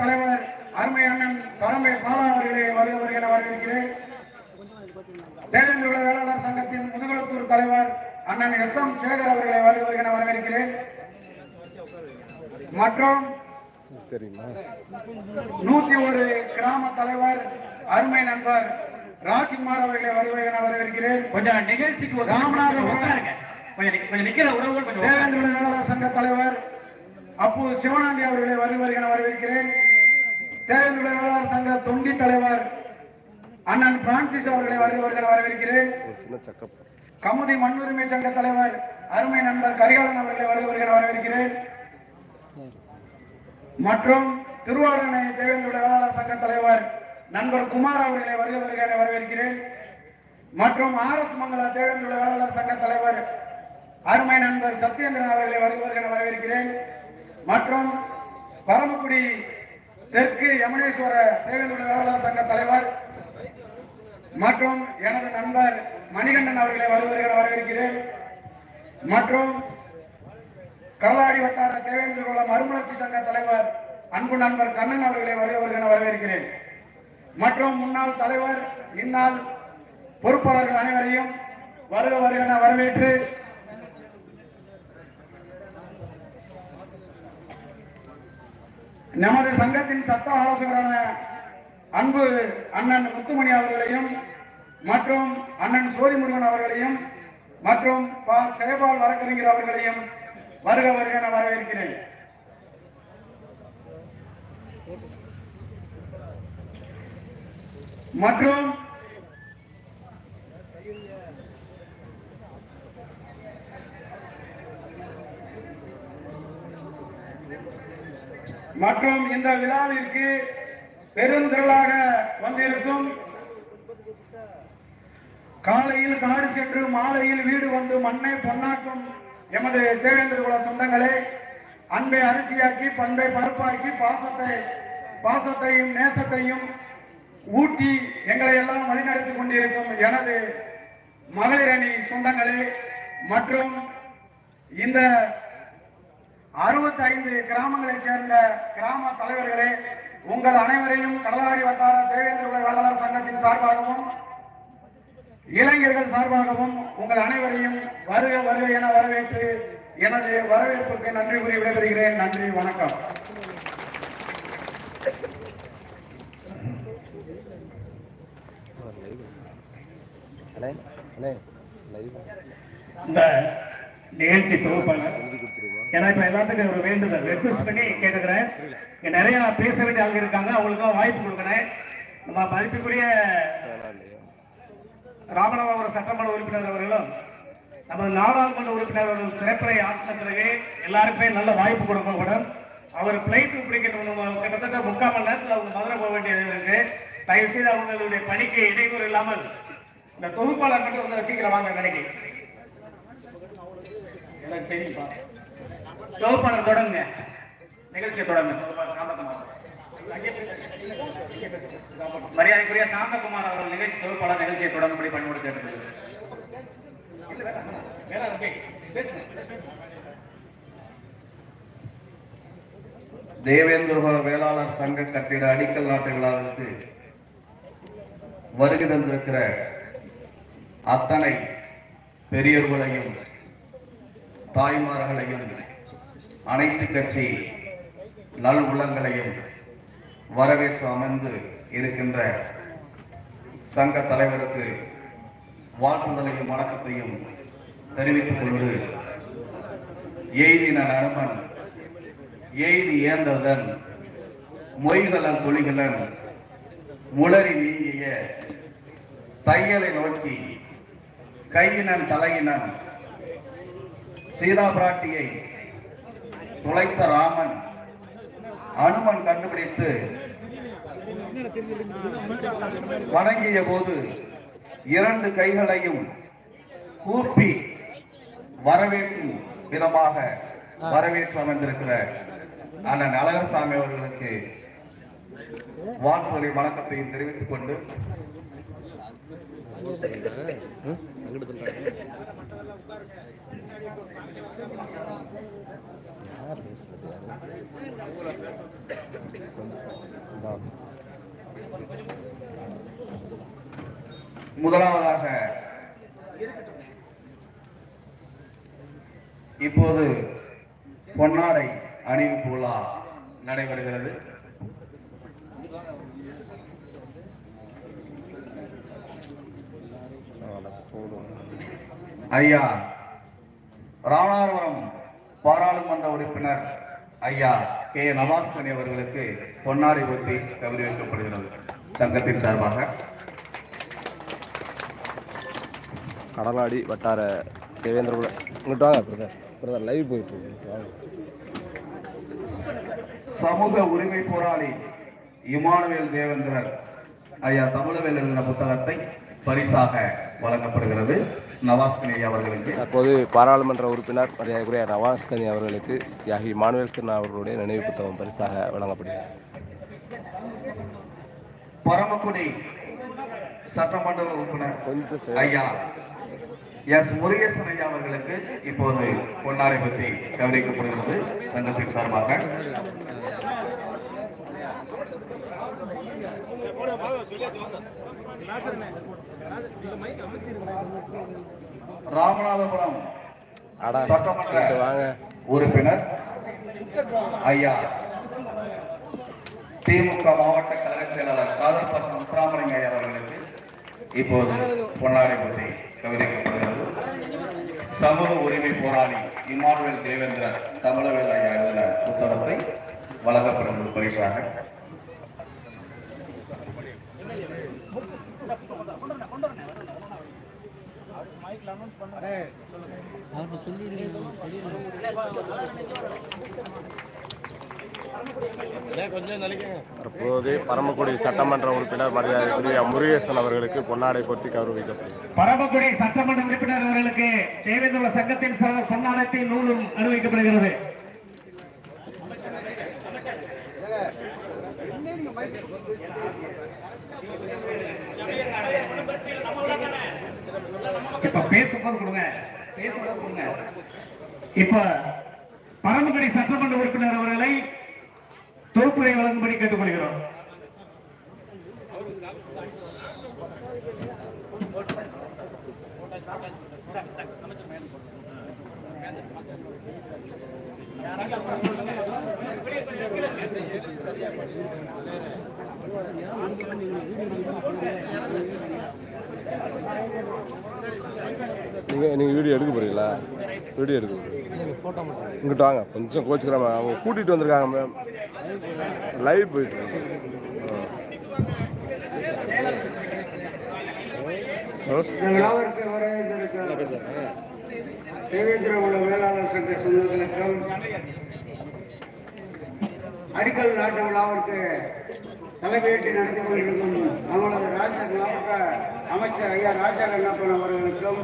தலைவர் அருமை அண்ணன் பரம்பை பாலா அவர்களை வருக என வரவேற்கிறேன் தேவேந்திர உலக வேளாளர் சங்கத்தின் முதுகுளத்தூர் தலைவர் அண்ணன் எஸ் எம் சேகர் அவர்களை வருக என வரவேற்கிறேன் மற்றும் நூத்தி ஒரு கிராம தலைவர் அருமை நண்பர் ராஜ்குமார் அவர்களை வருக என வரவேற்கிறேன் கொஞ்சம் நிகழ்ச்சிக்கு ராமநாதபுரம். கொஞ்சம் நிக்கிற உறவுகள் கொஞ்சம். தேவேந்திர சங்க தலைவர் அப்பு சிவனாண்டி அவர்களை வருக வருக என வரவேற்கிறேன் வேளாளர் சங்க தொண்டி தலைவர் அண்ணன் பிரான்சிஸ் அவர்களை வருக வருக என வரவேற்கிறேன் கமுதி மண்ணுரிமை சங்க தலைவர் அருமை நண்பர் கரிகாலன் அவர்களை வருக வருக என வரவேற்கிறேன். மற்றும் திருவாரூரணை தேவேந்திர வேளாளர் சங்க தலைவர் நண்பர் குமார் அவர்களை வருக வருக என வரவேற்கிறேன். மற்றும் ஆர் எஸ் மங்கல தேவேந்திர வேளாளர் சங்க தலைவர் அருமை நண்பர் சத்யேந்திரன் அவர்களை வருக வருக என வரவேற்கிறேன். மற்றும் பரமக்குடி தெற்கு யமுனேஸ்வர தேவேந்திர வேளாளர் சங்க தலைவர் மற்றும் எனது நண்பர் மணிகண்டன் அவர்களை வருவதற்கு என வரவேற்கிறேன். மற்றும் கடலாடி வட்டார தேவேந்திர குல மறுமலர்ச்சி சங்க தலைவர் அன்பு நண்பர் கண்ணன் அவர்களை வருவதற்கு என வரவேற்கிறேன். மற்றும் முன்னாள் தலைவர் இந்நாள் பொறுப்பாளர்கள் அனைவரையும் வருக வருக என வரவேற்று நமது சங்கத்தின் சட்ட ஆலோசகரான அன்பு அண்ணன் முத்துமணி அவர்களையும் மற்றும் அண்ணன் சோதிமுருகன் அவர்களையும் மற்றும் பா செயபால் வழக்கறிஞர் அவர்களையும் வருக வருக என வரவேற்கிறேன். மற்றும் மற்றும் இந்த விழாவிற்கு பெருந்திரளாக வந்திருக்கும் காலையில் காடு சென்று மாலையில் வீடு வந்து மண்ணை பொன்னாக்கும் எமது தேவேந்திர குல சொந்தங்களே அன்பை அரிசியாக்கி பண்பை பருப்பாக்கி பாசத்தை பாசத்தையும் நேசத்தையும் ஊட்டி எங்களை எல்லாம் வழிநடத்திக் கொண்டிருக்கும் எனது மகளிர் சொந்தங்களே மற்றும் இந்த அறுபத்தைந்து கிராமங்களைச் சேர்ந்த கிராம தலைவர்களே உங்கள் அனைவரையும் கடலாடி வட்டார தேவேந்திர குல வேளாளர் சங்கத்தின் சார்பாகவும் இளைஞர்கள் சார்பாகவும் உங்கள் அனைவரையும் வருக வருக என வரவேற்று எனது வரவேற்புக்கு நன்றி கூறி விடைபெறுகிறேன். நன்றி வணக்கம். இந்த நிகழ்ச்சி தொகுப்பாளர் ஏன்னா இப்ப எல்லாத்துக்கும் ஒரு வேண்டுதல். ரெக்வஸ்ட் பண்ணி கேட்டுக்கிறேன். இங்க நிறைய பேச வேண்டிய ஆளுங்க இருக்காங்க. அவங்களுக்கும் வாய்ப்பு கொடுக்கணும் நம்ம மதிப்புக்குரிய வேணாம் ராமநாதபுரம் சட்டமன்ற உறுப்பினர் அவர்களும் நமது நாடாளுமன்ற உறுப்பினர் அவர்களும் சிறப்புரை ஆற்றின பிறகு எல்லாருக்குமே நல்ல வாய்ப்பு கொடுக்கப்படும் அவர் பிளைட் பிடிக்கணும் கிட்டத்தட்ட முக்கால் மணி நேரத்தில் அவங்க மதுரை போக வேண்டியது இருக்கு. தயவு செய்து அவங்களுடைய பணிக்கு இடையூறு இல்லாமல் இந்த தொகுப்பாளர் மட்டும் வந்து வச்சுக்கிற வாங்க கடைக்கு. எனக்கு தெரியுமா தொகுப்பாளர் தொடங்க நிகழ்ச்சியை தொடங்க. மரியாதைக்குரிய சாந்தகுமார் அவர்கள் நிகழ்ச்சி தொகுப்பாளர் நிகழ்ச்சியை தொடங்கும்படி பணிபுரி கேட்டது தேவேந்திரகுல வேளாளர் சங்க கட்டிட அடிக்கல் நாட்டு விழாவிற்கு வருகை தந்திருக்கிற அத்தனை பெரியவர்களையும் தாய்மார்களையும் அனைத்து கட்சி நல் உள்ளங்களையும் வரவேற்று அமர்ந்து இருக்கின்ற சங்க தலைவருக்கு வாழ்த்துதலையும் வணக்கத்தையும் தெரிவித்துக் கொண்டு எய்தின நண்பன் எய்தி ஏந்ததன் மொய்களன் துளிகளன் முளரி நீங்கிய தையலை நோக்கி கையினன் தலையினன் சீதா பிராட்டியை துளைத்த ராமன் அனுமன் கண்டுபிடித்து வணங்கிய போது இரண்டு கைகளையும் கூப்பி வரவேற்கும் விதமாக வரவேற்று அமைந்திருக்கிற அண்ணன் அழகர்சாமி அவர்களுக்கு வாழ்த்துறை வணக்கத்தையும் தெரிவித்துக் கொண்டு யார் பேசுறது யாரு? முதலாவதாக இப்போது பொன்னாடை அணிவிப்பு விழா நடைபெறுகிறது. ஐயா ராமநாதபுரம் பாராளுமன்ற உறுப்பினர் ஐயா கே நவாஸ்கனி அவர்களுக்கு பொன்னாடை ஒத்தி கௌரவிக்கப்படுகிறது சங்கத்தின் சார்பாக. கடலாடி வட்டார தேவேந்திர குல இங்கிட்டு வாங்க பிரதர். பிரதர் லைவ் போயிட்டு சமூக உரிமை போராளி இமானுவேல் தேவேந்திரர் ஐயா தமிழவேல் எழுதின புத்தகத்தை பரிசாக வழங்கப்படுகிறது. தற்போது பாராளுமன்ற உறுப்பினர் மரியாதைக்குரிய நவாஸ்கனி அவர்களுக்கு யாகி மானுவேல் சின்ன அவர்களுடைய நினைவு புத்தகம் பரிசாக வழங்கப்படுகிறது. பரமக்குடி சட்டமன்ற உறுப்பினர் கொஞ்சம் ஐயா எஸ் முருகேசன் ஐயா அவர்களுக்கு இப்போது பொன்னாடை பற்றி கௌரவிக்கப்படுகிறது சங்கத்தின் சார்பாக. ராமநாதபுரம் அடா சட்டமன்ற உறுப்பினர் ஐயா. திமுக மாவட்ட கழக செயலாளர் காதர் பாசம் முத்துராமலிங்க ஐயா அவர்களுக்கு இப்போது பொன்னாடை பற்றி கௌரவிக்கப்படுகிறது சமூக உரிமை போராளி இமானுவேல் தேவேந்திரன் தமிழவேல் ஐயா எழுதின புத்தகத்தை வழங்கப்படுகிறது பரிசாக தற்போது பரமக்குடி சட்டமன்ற உறுப்பினர் மரியாதைக்குரிய முருகேசன் அவர்களுக்கு பொன்னாடை பொருத்தி கௌரவிக்கப்படுகிறது. பரமக்குடி சட்டமன்ற உறுப்பினர் அவர்களுக்கு தேவேந்திர சங்கத்தின் சார்பில் பொன்னாடத்தை நூலும் அனுமதிக்கப்படுகிறது இப்ப பேசும்போது கொடுங்க. பேசும்போது கொடுங்க. இப்ப பரமக்குடி சட்டமன்ற உறுப்பினர் அவர்களை தொகுப்புரை வழங்கும்படி கேட்டுக்கொள்கிறோம். சரியா நீங்கள் நீங்கள் வீடியோ எடுக்க போறீங்களா? வீடியோ எடுக்க போகிறீங்க இங்கிட்ட வாங்க. கொஞ்சம் கோச்சுக்கிறேன் அவங்க கூட்டிகிட்டு வந்திருக்காங்க மேம் லைவ் போயிட்டு தேவேந்திர வேளாளர் சங்க சொந்தங்களுக்கும் அடிக்கல் நாட்டு விழாவிற்கு தலைமையேற்று நடத்தி கொண்டிருக்கும் நம்மளது ராஜ மாவட்ட அமைச்சர் ஐயா ராஜா கண்ணப்பன் அவர்களுக்கும்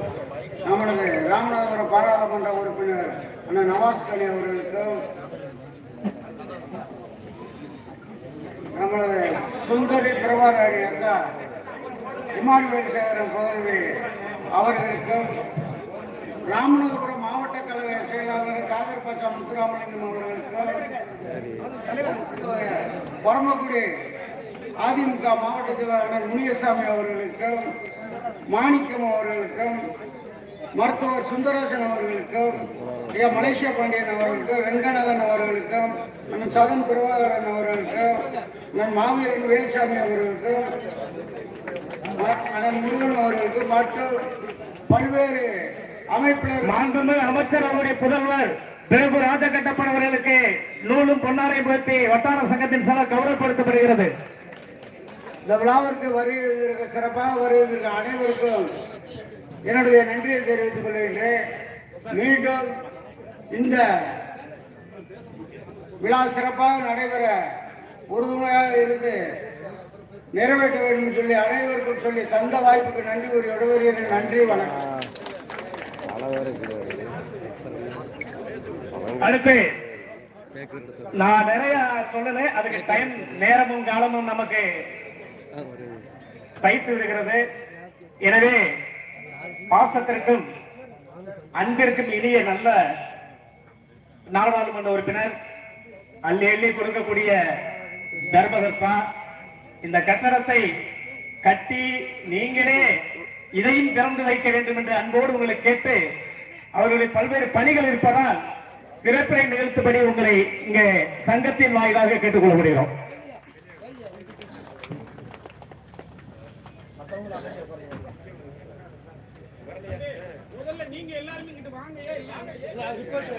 நம்மளது ராமநாதபுரம் பாராளுமன்ற உறுப்பினர் அண்ணன் நவாஸ் கனி அவர்களுக்கும் நம்மளது சுந்தரி பிரபாராணி அக்கா இமானுவேல் சேகரன் புதல்வி அவர்களுக்கும் ராமநாதபுரம் மாவட்ட கழக செயலாளர் காதர் பச்சா முத்துராமலிங்கம் அவர்களுக்கும் பரமக்குடி அதிமுக மாவட்ட செயலாளர் முனியசாமி அவர்களுக்கும் மாணிக்கம் அவர்களுக்கும் மருத்துவர் சுந்தரேசன் அவர்களுக்கும் ஐயா மலேசியா பாண்டியன் அவர்களுக்கும் வெங்கநாதன் அவர்களுக்கும் நம்ம சதன் பிரபாகரன் அவர்களுக்கும் நம் மாவீரன் வேலுசாமி அவர்களுக்கும் அண்ணன் முருகன் அவர்களுக்கு மற்றும் பல்வேறு அமைப்பினர் மாண்புமிகு அமைச்சர் அவருடைய புதல்வர் பிரபு ராஜகட்டப்பன் அவர்களுக்கு நூலும் பொன்னாரை போர்த்தி வட்டார சங்கத்தின் சார்பாக கௌரவப்படுத்தப்படுகிறது. இந்த விழாவிற்கு வருவதற்கு சிறப்பாக வருவதற்கு அனைவருக்கும் என்னுடைய நன்றியை தெரிவித்துக் கொள்கின்றேன் மீண்டும் இந்த விழா சிறப்பாக நடைபெற உறுதுணையாக இருந்து நிறைவேற்ற வேண்டும் சொல்லி அனைவருக்கும் சொல்லி தந்த வாய்ப்புக்கு நன்றி கூறி விடுவீர்கள் நன்றி வணக்கம். அடுத்து நான் நிறைய சொல்லல. அதுக்கு டைம் நேரமும் காலமும் நமக்கு தைத்து விடுகிறது. எனவே பாசத்திற்கும் அன்பிற்கும் இனிய நல்ல நாடாளுமன்ற உறுப்பினர் அள்ளி அள்ளி கொடுக்கக்கூடிய தர்மதர்பா இந்த கட்டடத்தை கட்டி நீங்களே இதையும் திறந்து வைக்க வேண்டும் என்று அன்போடு உங்களை கேட்டு அவர்களுடைய பல்வேறு பணிகள் இருப்பதால் சிறப்பை நிகழ்த்தும்படி உங்களை இங்கே சங்கத்தின் வாயிலாக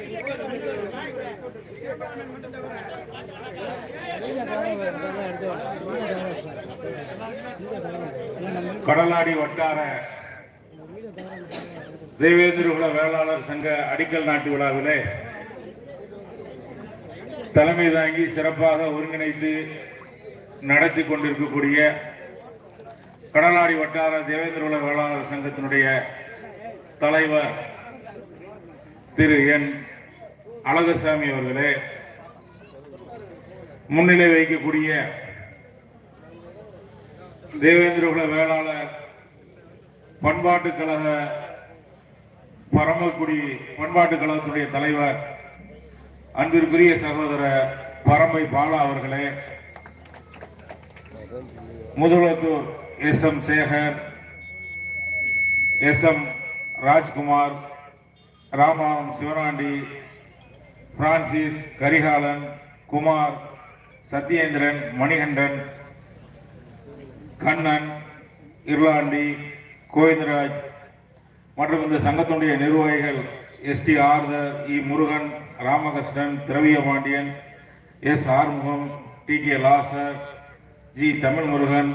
கேட்டுக்கொள்ளப்படுகிறோம் கடலாடி வட்டார தேவேந்திர குல வேளாளர் சங்க அடிக்கல் நாட்டு விழாவிலே தலைமை தாங்கி சிறப்பாக ஒருங்கிணைத்து நடத்தி கொண்டிருக்கக்கூடிய கடலாடி வட்டார தேவேந்திர குல வேளாளர் சங்கத்தினுடைய தலைவர் திரு என் அழகசாமி அவர்களே முன்னிலை வைக்கக்கூடிய தேவேந்திரகுல வேளாளர் பண்பாட்டு கழக பரமக்குடி பண்பாட்டு கழகத்துடைய தலைவர் அன்பிற்குரிய சகோதரர் பரம்பை பாலா அவர்களே Mudalathur S M Sekar S M Rajkumar Ramavaram Sivanandi Francis Karikalan Kumar Sathyendran Manikandan Kannan Irulandi Govindaraj மற்றும் இந்த சங்கத்தினுடைய நிர்வாகிகள் SD Arthur E Murugan Ramakrishnan Thiraviya Pandian S Arumugam T K Lazar G Tamil Murugan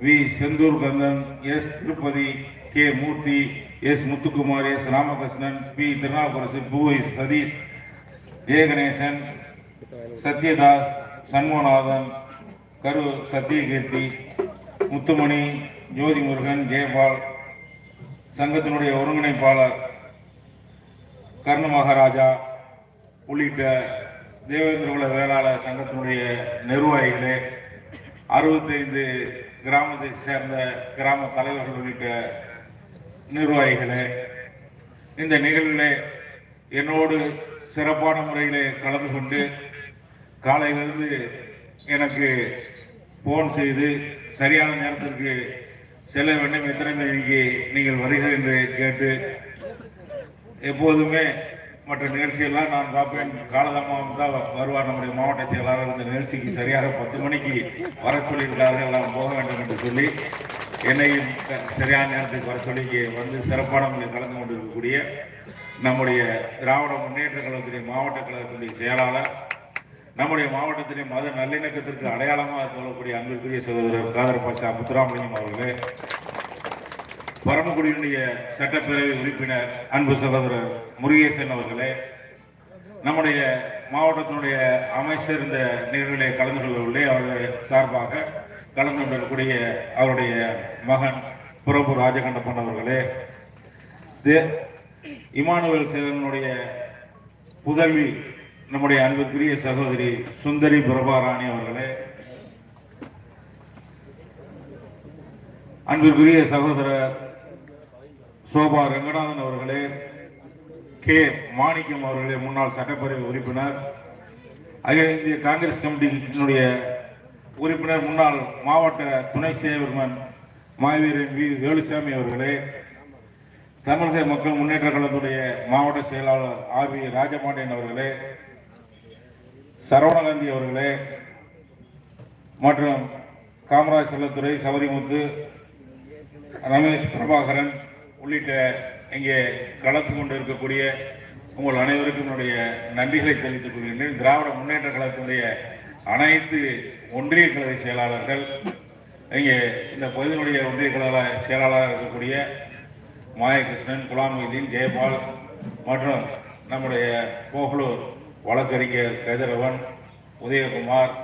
V Senthur Kandan S Tirupathi K Murthy S Muthukumar S Ramakrishnan P Thirunavukkarasu பு S Sathish Jayaganesan Sathyadas Shanmuganathan Karu Sathyakeerthi முத்துமணி ஜோதி முருகன் ஜெயபால் சங்கத்தினுடைய ஒருங்கிணைப்பாளர் கர்ண மகாராஜா உள்ளிட்ட தேவேந்திரகுல வேளாளர் சங்கத்தினுடைய நிர்வாகிகளே அறுபத்தைந்து கிராமத்தை சேர்ந்த கிராம தலைவர்கள் உள்ளிட்ட நிர்வாகிகளே இந்த நிகழ்வில் என்னோடு சிறப்பான முறையிலே கலந்து கொண்டு காலையிலிருந்து எனக்கு போன் செய்து சரியான நேரத்திற்கு செல்ல வேண்டும் எத்தனை மணிக்கு நீங்கள் வருகிறீர்கள் என்று கேட்டு எப்போதுமே மற்ற நிகழ்ச்சியெல்லாம் நான் பார்ப்பேன். காலதாமம் தான் வருவார். நம்முடைய மாவட்ட செயலாளர் இந்த நிகழ்ச்சிக்கு சரியாக பத்து மணிக்கு வர சொல்லியிருக்கிறார்கள் நாம் போக வேண்டும் என்று சொல்லி என்னையும் சரியான நேரத்துக்கு வர சொல்லி இங்கே வந்து சிறப்பான முறையில் கலந்து கொண்டிருக்கக்கூடிய நம்முடைய திராவிட முன்னேற்ற கழகத்துடைய மாவட்ட கழகத்துடைய செயலாளர் நம்முடைய மாவட்டத்திலே மத நல்லிணக்கத்திற்கு அடையாளமாக சொல்லக்கூடிய அன்பிற்குரிய சகோதரர் காதர் பாஷா முத்துராமலிங்கம் அவர்களே பரமக்குடியினுடைய சட்டப்பேரவை உறுப்பினர் அன்பு சகோதரர் முருகேசன் அவர்களே நம்முடைய மாவட்டத்தினுடைய அமைச்சர் இந்த நிகழ்வுகளை கலந்து கொள்ளவில்லை அவர்கள் சார்பாக கலந்து கொண்டிருக்கக்கூடிய அவருடைய மகன் புறப்பு ராஜகண்டப்பன் அவர்களே இமானுவேல் சேரனுடைய புதல்வி நம்முடைய அன்பிற்குரிய சகோதரி சுந்தரி பிரபாராணி அவர்களே அன்பிற்குரிய சகோதரர் சோபா ரங்கநாதன் அவர்களே கே. மாணிக்கம் அவர்களே முன்னாள் சட்டப்பேரவை உறுப்பினர் அகில இந்திய காங்கிரஸ் கமிட்டியினுடைய உறுப்பினர் முன்னாள் மாவட்ட துணை சேவர்மன் மாவீரன் வி. வேலுசாமி அவர்களே தமிழக மக்கள் முன்னேற்ற கழகத்துடைய மாவட்ட செயலாளர் ஆர். வி. ராஜபாண்டியன் அவர்களே சரவணகாந்தி அவர்களே மற்றும் காமராஜ் செல்லத்துறை சபரிமுத்து ரமேஷ் பிரபாகரன் உள்ளிட்ட இங்கே கலந்து கொண்டு இருக்கக்கூடிய உங்கள் அனைவருக்கும் என்னுடைய நன்றிகளை தெரிவித்துக் கொள்கின்றேன். திராவிட முன்னேற்ற கழகத்தினுடைய அனைத்து ஒன்றிய கழக செயலாளர்கள் இங்கே இந்த பகுதியினுடைய ஒன்றிய கழக செயலாளராக இருக்கக்கூடிய மாயகிருஷ்ணன் குலாமுதீன் ஜெயபால் மற்றும் நம்முடைய கோகலூர் வழக்கறிஞர் கதிரவன் உதயகுமார்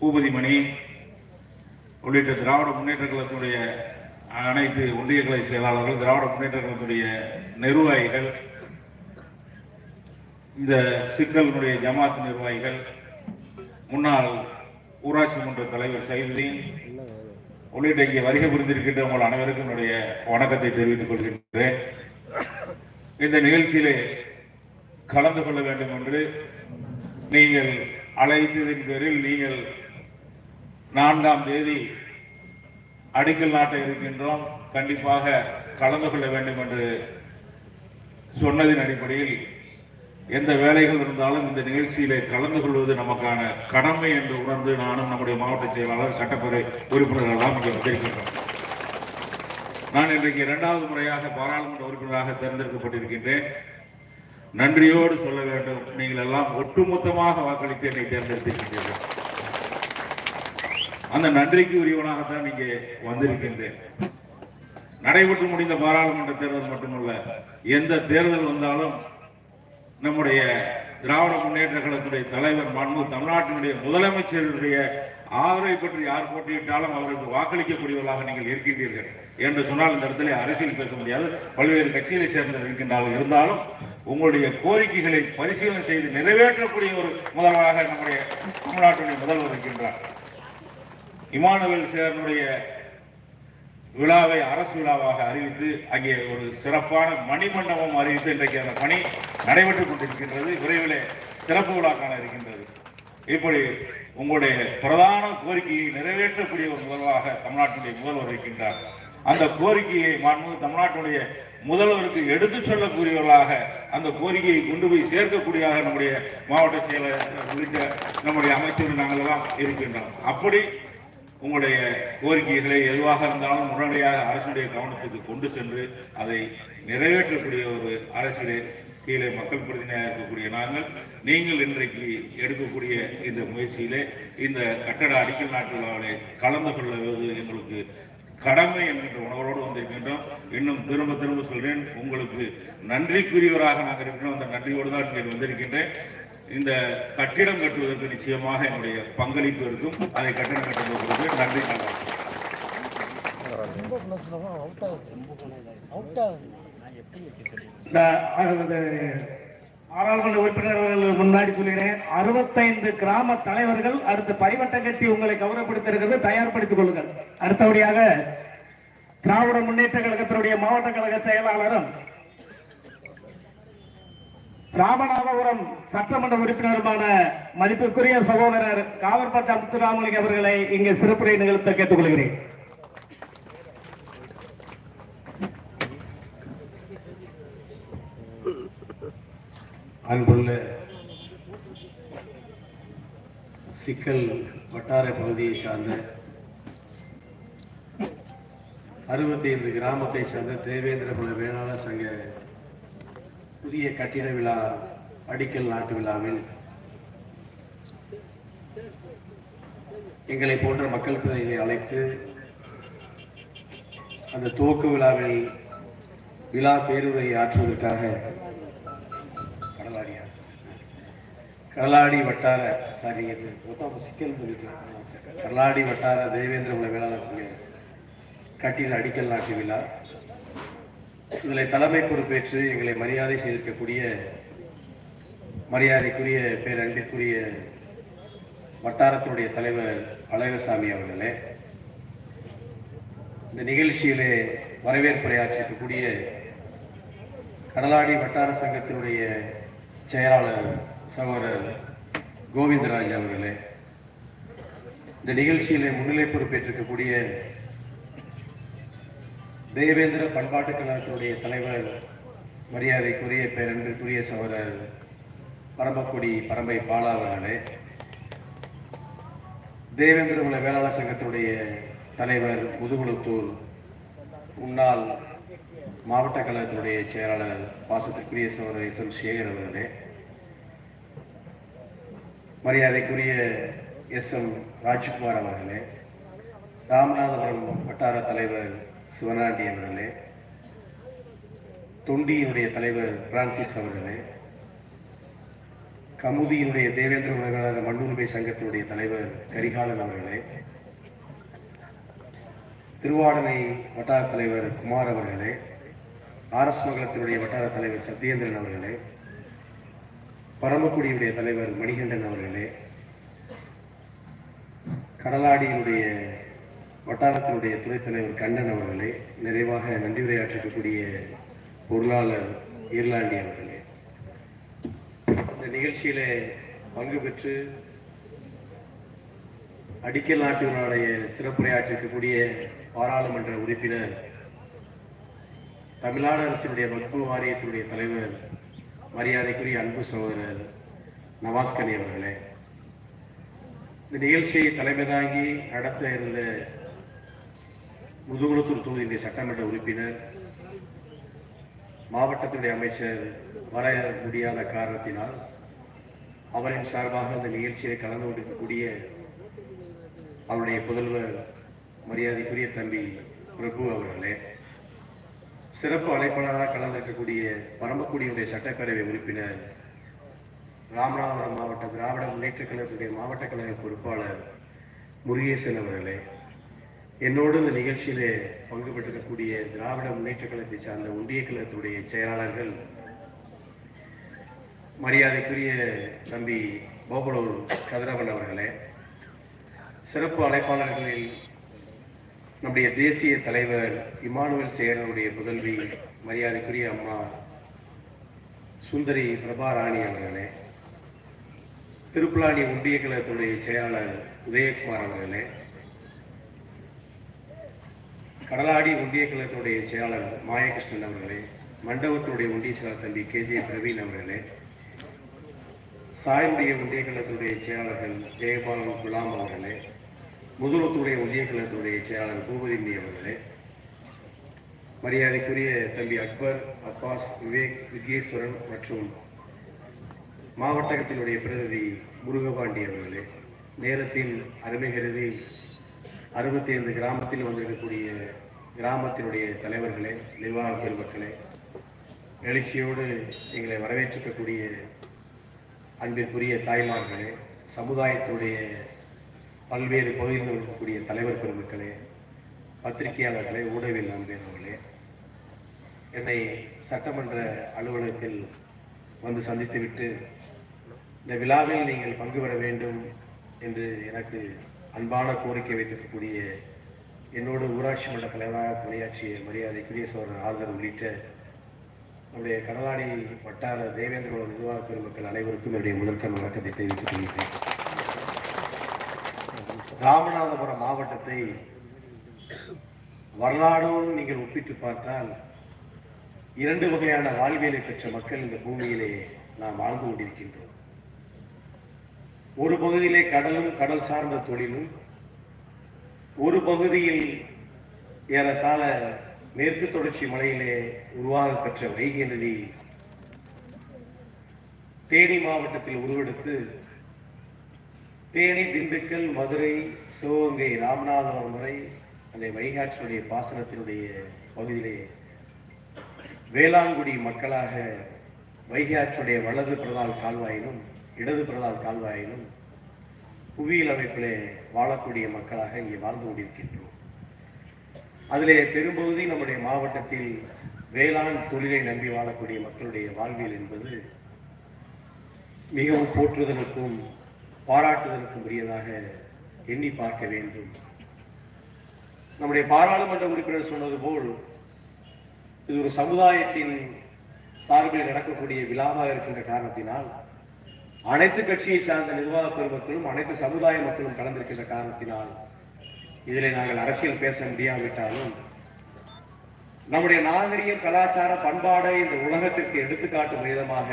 பூபதிமணி உள்ளிட்ட திராவிட முன்னேற்ற கழகத்தினுடைய அனைத்து ஒன்றிய கலை செயலாளர்கள் திராவிட முன்னேற்ற கழகத்துடைய நிர்வாகிகள் இந்த சிக்கலினுடைய ஜமாத் நிர்வாகிகள் முன்னாள் ஊராட்சி மன்ற தலைவர் சைதுதீன் உள்ளிட்ட இங்கே வருகை புரிந்திருக்கின்ற உங்கள் அனைவருக்கும் என்னுடைய வணக்கத்தை தெரிவித்துக் கொள்கின்றேன். இந்த நிகழ்ச்சியிலே கலந்து கொள்ள வேண்டும் என்று நீங்கள் அழைத்ததின் பேரில் நீங்கள் நான்காம் தேதி அடிக்கல் நாட்ட இருக்கின்றோம். கண்டிப்பாக கலந்து கொள்ள வேண்டும் என்று சொன்னதின் அடிப்படையில் எந்த வேலைகள் இருந்தாலும் இந்த நிகழ்ச்சியிலே கலந்து கொள்வது நமக்கான கடமை என்று உணர்ந்து நானும் நம்முடைய மாவட்ட செயலாளர் சட்டப்பேரவை உறுப்பினர்களெல்லாம் இங்கே வந்திருக்கின்றோம். நான் இன்றைக்கு இரண்டாவது முறையாக பாராளுமன்ற உறுப்பினராக தேர்ந்தெடுக்கப்பட்டிருக்கின்றேன். நன்றியோடு சொல்ல வேண்டும் நீங்கள் எல்லாம் ஒட்டுமொத்தமாக வாக்களித்து என்னை தேர்ந்தெடுத்திருக்கின்றீர்கள். அந்த நன்றிக்கு உரியவனாகத்தான் இங்கே வந்திருக்கின்றேன். நடைபெற்று முடிந்த பாராளுமன்ற தேர்தல் மட்டுமல்ல எந்த தேர்தல் வந்தாலும் நம்முடைய திராவிட முன்னேற்ற கழகத்துடைய தலைவர் மன்மு தமிழ்நாட்டினுடைய முதலமைச்சருடைய ஆதரவை பற்றி யார் போட்டியிட்டாலும் அவருக்கு வாக்களிக்கக்கூடியவர்களாக நீங்கள் இருக்கின்றீர்கள் என்று சொன்னால் இந்த இடத்துல அரசியல் பேச முடியாது. பல்வேறு கட்சிகளை சேர்ந்தவர் இருக்கின்றார்கள். இருந்தாலும் உங்களுடைய கோரிக்கைகளை பரிசீலனை செய்து நிறைவேற்றக்கூடிய ஒரு முதல்வராக நம்முடைய தமிழ்நாட்டுடைய முதல்வர் இருக்கின்றார். இமானுவேல் சேரனுடைய விழாவை அரசு விழாவாக அறிவித்து அங்கே ஒரு சிறப்பான மணிமண்டபம் அறிவித்து இன்றைக்கு அந்த பணி நடைபெற்றுக் கொண்டிருக்கின்றது. விரைவிலே சிறப்பு விழா காண இருக்கின்றது. இப்படி உங்களுடைய பிரதான கோரிக்கையை நிறைவேற்றக்கூடிய ஒரு முதல்வராக தமிழ்நாட்டுடைய முதல்வர் இருக்கின்றார். அந்த கோரிக்கையை மாண்பு தமிழ்நாட்டுடைய முதல்வருக்கு எடுத்துச் சொல்லக்கூடியவர்களாக அந்த கோரிக்கையை கொண்டு போய் சேர்க்கக்கூடியதாக நம்முடைய மாவட்ட செயலர் உள்ளிட்ட நம்முடைய அமைச்சர் நாங்கள் எல்லாம் இருக்கின்றோம். அப்படி உங்களுடைய கோரிக்கைகளை எதுவாக இருந்தாலும் உடனடியாக அரசுடைய கவனத்துக்கு கொண்டு சென்று அதை நிறைவேற்றக்கூடிய ஒரு அரசியலே கீழே மக்கள் பிரதிநிதியாக இருக்கக்கூடிய நாங்கள் நீங்கள் இன்றைக்கு எடுக்கக்கூடிய இந்த முயற்சியிலே இந்த கட்டட அடிக்கல் நாட்டு விழாவிலே கலந்து கொள்வது எங்களுக்கு கடமை என்கின்ற உணர்வோடு வந்திருக்கின்றோம். இன்னும் திரும்ப திரும்ப சொல்கிறேன் உங்களுக்கு நன்றிக்குரியவராக நாங்கள் இருக்கிறோம். அந்த நன்றியோடு தான் இங்கே வந்திருக்கின்றேன். இந்த கட்டிடம் கட்டுவதற்கு நிச்சயமாக என்னுடைய பங்களிப்பு இருக்கும் அதை கட்டிடம் கட்டுவதற்கு நன்றி நல்வாழ்த்துக்கள். இந்த அறுபது பாராளுமன்ற உறுப்பினர்கள் முன்னாடி சொல்கிறேன் அறுபத்தைந்து கிராம தலைவர்கள் அடுத்து பரிவட்டம் கட்டி உங்களை கௌரவப்படுத்த இருக்கிறது தயார்படுத்திக் கொள்ளுங்கள் அடுத்தபடியாக திராவிட முன்னேற்ற கழகத்தினுடைய மாவட்ட கழக செயலாளரும் ராமநாதபுரம் சட்டமன்ற உறுப்பினருமான மதிப்புக்குரிய சகோதரர் காவற்பட்ட முத்துராமலிங்க அவர்களை இங்கே சிறப்புரை நிகழ்த்த கேட்டுக்கொள்கிறேன். அன்புள்ள சிக்கல் வட்டார பகுதியை சார்ந்த அறுபத்தி ஐந்து கிராமத்தை சார்ந்த தேவேந்திரகுல வேளாளர் சங்க புதிய கட்டிட விழா அடிக்கல் நாட்டு விழாவில் எங்களை போன்ற மக்கள் பிரதிகளை அழைத்து அந்த துவக்க விழாவில் விழா பேருரை ஆற்றுவதற்காக கடலாடியா கடலாடி வட்டார சாரி என்று சிக்கல் கடலாடி வட்டார தேவேந்திர உள்ள வேளாளர் சங்க கட்டிட அடிக்கல் நாட்டு விழா. இதில் தலைமை பொறுப்பேற்று எங்களை மரியாதை செய்திருக்கக்கூடிய மரியாதைக்குரிய பேரன்பிற்குரிய வட்டாரத்தினுடைய தலைவர் அழகசாமி அவர்களே இந்த நிகழ்ச்சியிலே வரவேற்புரையாற்றிருக்கக்கூடிய கடலாடி வட்டார சங்கத்தினுடைய செயலாளர் சகோதரர் கோவிந்தராஜ் அவர்களே இந்த நிகழ்ச்சியிலே முன்னிலை பொறுப்பேற்றிருக்கக்கூடிய தேவேந்திர பண்பாட்டு கழகத்துடைய தலைவர் மரியாதைக்குரிய பேரன்பிற்குரிய சகோதரர் பரமக்குடி பரம்பை பாலா அவர்களே தேவேந்திர உள்ள வேளாளர் சங்கத்துடைய தலைவர் முதுகுளத்தூர் முன்னாள் மாவட்ட கழகத்தினுடைய செயலாளர் பாசத்திற்குரிய சகோதரர் எஸ் எம் சேகர் அவர்களே மரியாதைக்குரிய எஸ் எம் ராஜ்குமார் அவர்களே ராமநாதபுரம் வட்டார தலைவர் சிவனாண்டி அவர்களே தொண்டியினுடைய தலைவர் பிரான்சிஸ் அவர்களே கமுதியினுடைய தேவேந்திர உலகளாளர் மண்ணுரிமை சங்கத்தினுடைய தலைவர் கரிகாலன் அவர்களே திருவாடனை வட்டார தலைவர் குமார் அவர்களே ஆர்எஸ் மங்கலத்தினுடைய வட்டார தலைவர் சத்யேந்திரன் அவர்களே பரமக்குடியுடைய தலைவர் மணிகண்டன் அவர்களே கடலாடியினுடைய வட்டாரத்தினுடைய துணைத் தலைவர் கண்டன் அவர்களே நிறைவாக நன்றி உரையாற்றக்கூடிய பொருளாளர் ஈர்லாண்டி அவர்களே. இந்த நிகழ்ச்சியில பங்கு பெற்று அடிக்கல் நாட்டினுடைய சிறப்புரையாற்றிருக்கக்கூடிய பாராளுமன்ற உறுப்பினர் தமிழ்நாடு அரசினுடைய வக்பு வாரியத்தினுடைய தலைவர் மரியாதைக்குரிய அன்பு சகோதரர் நவாஸ்கனி அவர்களே. இந்த நிகழ்ச்சியை தலைமை தாங்கி நடத்த இருந்த முதுகுளத்தூர் தொகுதியினுடைய சட்டமன்ற உறுப்பினர் மாவட்டத்தினுடைய அமைச்சர் வர முடியாத காரணத்தினால் அவரின் சார்பாக அந்த நிகழ்ச்சியை கலந்து கொண்டிருக்கக்கூடிய அவருடைய புதல்வர் மரியாதைக்குரிய தம்பி பிரபு அவர்களே சிறப்பு அழைப்பாளராக கலந்திருக்கக்கூடிய பரமக்குடியுடைய சட்டப்பேரவை உறுப்பினர் ராமநாதபுரம் மாவட்ட திராவிட முன்னேற்ற கழகத்துடைய மாவட்ட கழக பொறுப்பாளர் முருகேசன் அவர்களே என்னோடு இந்த நிகழ்ச்சியில் பங்கு பெற்றிருக்கக்கூடிய திராவிட முன்னேற்ற கழகத்தை சார்ந்த ஒன்றிய கழகத்துடைய செயலாளர்கள் மரியாதைக்குரிய தம்பி கோபலூர் கதிரவன் அவர்களே சிறப்பு அழைப்பாளர்களில் நம்முடைய தேசிய தலைவர் இமானுவல் சேரனுடைய புதல்வி மரியாதைக்குரிய அம்மா சுந்தரி பிரபா ராணி அவர்களே திருப்புலாணி ஒன்றிய கழகத்துடைய செயலாளர் உதயகுமார் அவர்களே கடலாடி ஒன்றிய கழகத்துடைய செயலாளர் மாயகிருஷ்ணன் அவர்களே மண்டபத்துடைய ஒன்றிய செயலாளர் தம்பி கே ஜே பிரவீன் அவர்களே சாயலுடைய ஒன்றிய கழகத்துடைய செயலாளர்கள் ஜெயபாலன் குலாம் அவர்களே முதலத்துடைய ஒன்றிய கழகத்துடைய செயலாளர் பூபதிமணி அவர்களே மரியாதைக்குரிய தம்பி அக்பர் அப்பாஸ் விவேக் விக்னேஸ்வரன் மற்றும் மாவட்டத்தினுடைய பிரதிநிதி முருகபாண்டி அவர்களே நேரத்தின் அருமை கருதி அறுபத்தி ஐந்து கிராமத்தில் வந்திருக்கக்கூடிய கிராமத்தினுடைய தலைவர்களே நிர்வாக பெருமக்களே எழுச்சியோடு எங்களை வரவேற்றிருக்கக்கூடிய அன்பிற்குரிய தாய்மார்களே சமுதாயத்துடைய பல்வேறு பகுதிகளில் இருக்கக்கூடிய தலைவர் பெருமக்களே பத்திரிகையாளர்களே ஊடகவியல் நண்பர்களே என்னை சட்டமன்ற அலுவலகத்தில் வந்து சந்தித்துவிட்டு இந்த விழாவில் நீங்கள் பங்கு பெற வேண்டும் என்று எனக்கு அன்பான கோரிக்கை வைத்திருக்கக்கூடிய என்னோடு ஊராட்சி மன்ற தலைவராக பணியாற்றிய மரியாதைக்குரிய சோழர் ஆறுதல் உள்ளிட்ட நம்முடைய கடலாடி வட்டார தேவேந்திர நிர்வாக பெருமக்கள் அனைவருக்கும் என்னுடைய முதற்கண் வணக்கத்தை தெரிவித்துக் கொள்கிறேன். ராமநாதபுரம் மாவட்டத்தை வரலாறோடு நீங்கள் ஒப்பிட்டு பார்த்தால் இரண்டு வகையான வாழ்வியலை பெற்ற மக்கள் இந்த பூமியிலே நாம் வாழ்ந்து கொண்டிருக்கின்றோம். ஒரு பகுதியிலே கடலும் கடல் சார்ந்த தொழிலும் ஒரு பகுதியில் ஏறத்தாழ மேற்கு தொடர்ச்சி மலையிலே உருவாக பெற்ற வைகை நதி தேனி மாவட்டத்தில் உருவெடுத்து தேனி திண்டுக்கல் மதுரை சிவகங்கை ராமநாதபுரம் வரை அந்த வைகாற்றினுடைய பாசனத்தினுடைய பகுதியிலே வேளாண்குடி மக்களாக வைகாற்றுடைய வலது பிரதால் கால்வாயிலும் இடது பிரதால் கால்வாயிலும் புவியியல் அமைப்பிலே வாழக்கூடிய மக்களாக இங்கே வாழ்ந்து கொண்டிருக்கின்றோம். அதிலே பெரும்பகுதி நம்முடைய மாவட்டத்தில் வேளாண் தொழிலை நம்பி வாழக்கூடிய மக்களுடைய வாழ்வியல் என்பது மிகவும் போற்றுதலுக்கும் பாராட்டுதலுக்கும் உரியதாக எண்ணி பார்க்க வேண்டும். நம்முடைய பாராளுமன்ற உறுப்பினர் சொன்னது போல் இது ஒரு சமுதாயத்தின் சார்பில் நடக்கக்கூடிய விழாவாக இருக்கின்ற காரணத்தினால் அனைத்து கட்சியை சார்ந்த நிர்வாக பெருமக்களும் அனைத்து சமுதாய மக்களும் கலந்திருக்கின்ற காரணத்தினால் இதில் நாங்கள் அரசியல் பேச முடியாவிட்டாலும் நம்முடைய நாகரிக கலாச்சார பண்பாடை இந்த உலகத்திற்கு எடுத்துக்காட்டும் விதமாக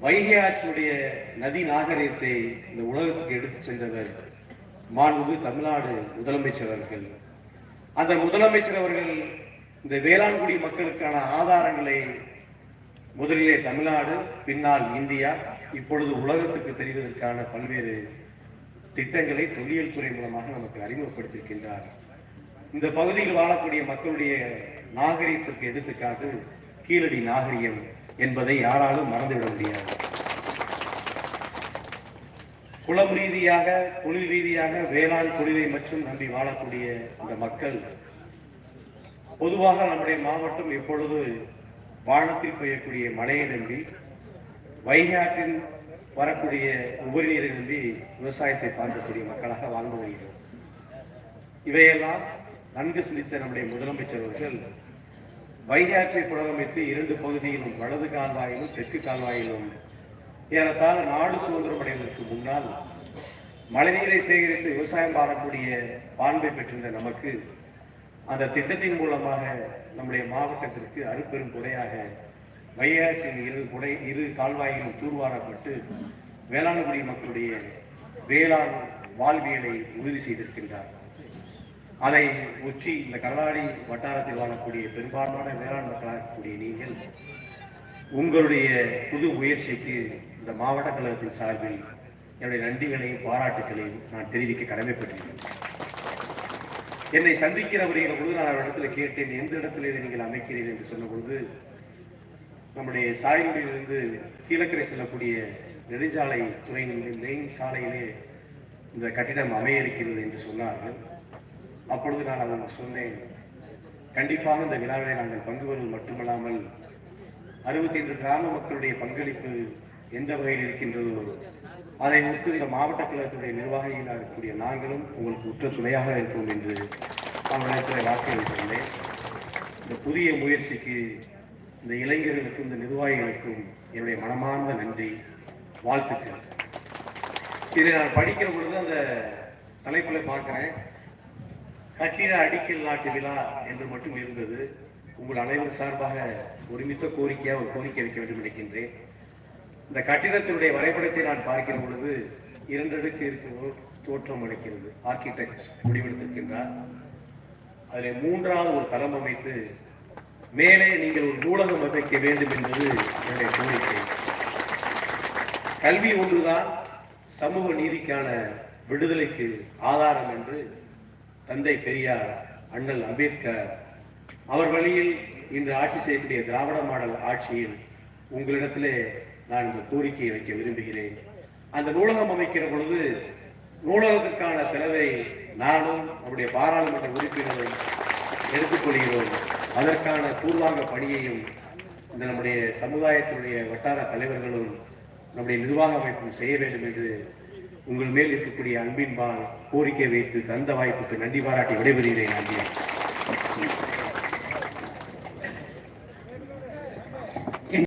வைகை ஆற்றினுடைய நதி நாகரிகத்தை இந்த உலகத்துக்கு எடுத்து சென்றவர் மாண்புமிகு தமிழ்நாடு முதலமைச்சர் அவர்கள். அந்த முதலமைச்சர் அவர்கள் இந்த வேளாண்குடி மக்களுக்கான ஆதாரங்களை முதலிலே தமிழ்நாடு பின்னால் இந்தியா இப்பொழுது உலகத்துக்கு தெரிவதற்கான பல்வேறு திட்டங்களை தொல்லியல் துறை மூலமாக நமக்கு அறிமுகப்படுத்தியிருக்கின்றார். இந்த பகுதியில் வாழக்கூடிய மக்களுடைய நாகரிகத்திற்கு எடுத்துக்காட்டு கீழடி நாகரிகம் என்பதை யாராலும் மறந்துவிட முடியாது. குளம் ரீதியாக தொழில் ரீதியாக வேளாண் தொழிலை மற்றும் நம்பி வாழக்கூடிய அந்த மக்கள் பொதுவாக நம்முடைய மாவட்டம் எப்பொழுது வானத்தில் பெய்யக்கூடிய மழையை நம்பி வைகை ஆற்றில் வரக்கூடிய உபரி நீரை நம்பி விவசாயத்தை பார்க்கக்கூடிய மக்களாக வாழ்ந்து வருகிறோம். இவையெல்லாம் நன்கு சிந்தித்த நம்முடைய முதலமைச்சர் அவர்கள் வைகை ஆற்றை புனரமைத்து இரண்டு பகுதியிலும் வலது கால்வாயிலும் தெற்கு கால்வாயிலும் ஏறத்தாழ நாடு சுதந்திரம் அடைவதற்கு முன்னால் மழைநீரை சேகரித்து விவசாயம் பாடக்கூடிய பான்பை பெற்றிருந்த நமக்கு அந்த திட்டத்தின் மூலமாக நம்முடைய மாவட்டத்திற்கு அருப்பெரும் குறையாக வையாற்றின் இரு குடை இரு கால்வாய்களும் தூர்வாரப்பட்டு வேளாண்குடி மக்களுடைய வேளாண் வாழ்வியலை உறுதி செய்திருக்கின்றார். அதை ஒற்றி இந்த கல்லாடி வட்டாரத்தில் வாழக்கூடிய பெரும்பான்மையான வேளாண் மக்களாக இருக்கக்கூடிய நீங்கள் உங்களுடைய புது முயற்சிக்கு இந்த மாவட்ட கழகத்தின் சார்பில் என்னுடைய நன்றிகளையும் பாராட்டுகளையும் நான் தெரிவிக்க கடமைப்பட்டிருக்கிறேன். என்னை சந்திக்கிற பொழுது நான் இடத்துல கேட்டேன் எந்த இடத்துல இதை நீங்கள் அமைக்கிறீர்கள் என்று சொன்ன பொழுது நம்முடைய சாயல்குடியிலிருந்து கீழக்கரை செல்லக்கூடிய நெடுஞ்சாலை துறையின் மெயின் சாலையிலே இந்த கட்டிடம் அமைய இருக்கிறது என்று சொன்னார்கள். அப்பொழுது நான் அவங்களுக்கு சொன்னேன் கண்டிப்பாக இந்த விழாவிலே நாங்கள் பங்கு வருவது மட்டுமல்லாமல் அறுபத்தி ஐந்து கிராம மக்களுடைய பங்களிப்பு எந்த வகையில் இருக்கின்றதோ அதை ஒத்து இந்த மாவட்ட கழகத்துடைய நிர்வாகிகளாக இருக்கக்கூடிய நாங்களும் உங்களுக்கு உற்ற துணையாக இருப்போம் என்று அவர்களிடத்தில் வாக்கு வைத்திருந்தேன் இந்த புதிய முயற்சிக்கு இந்த இளைஞர்களுக்கும் இந்த நிர்வாகிகளுக்கும் என்னுடைய மனமார்ந்த நன்றி வாழ்த்துக்கள். இதை நான் படிக்கிற பொழுது அந்த தலைப்பில் பார்க்கிறேன். கட்டிட அடிக்கல் நாட்டு விழா என்று மட்டும் இருந்தது. உங்கள் அனைவர் சார்பாக ஒருமித்த கோரிக்கையாக ஒரு கோரிக்கை வைக்க வேண்டும் நினைக்கின்றேன். இந்த கட்டிடத்தினுடைய வரைபடத்தை நான் பார்க்கிற பொழுது இரண்டு அடுக்கு இருக்கிற தோற்றம் அளிக்கிறது ஆர்கிடெக்ட் முடிவெடுத்திருக்கின்றார். அதில் மூன்றாவது ஒரு தளம் அமைத்து மேலே நீங்கள் ஒரு நூலகம் அமைக்க வேண்டும் என்பது என்னுடைய கோரிக்கை கல்வி ஒன்றுதான் சமூக நீதிக்கான விடுதலைக்கு ஆதாரம் என்று தந்தை பெரியார் அண்ணல் அம்பேத்கர் அவர் வழியில் இன்று ஆட்சி செய்யக்கூடிய திராவிட மாடல் ஆட்சியில் உங்களிடத்திலே நான் இந்த கோரிக்கையை வைக்க விரும்புகிறேன். அந்த நூலகம் அமைக்கிற பொழுது நூலகத்திற்கான செலவை நானும் நம்முடைய பாராளுமன்ற உறுப்பினரும் எடுத்துக்கொள்கிறோம் அதற்கான பூர்வாங்க பணியையும் இந்த நம்முடைய சமுதாயத்தினுடைய வட்டார தலைவர்களும் நம்முடைய நிர்வாக அமைப்பும் செய்ய வேண்டும் என்று உங்கள் மேல் இருக்கக்கூடிய அன்பின்பால் கோரிக்கை வைத்து தந்த வாய்ப்புக்கு நன்றி பாராட்டி விடைபெறுகிறேன். நன்றி.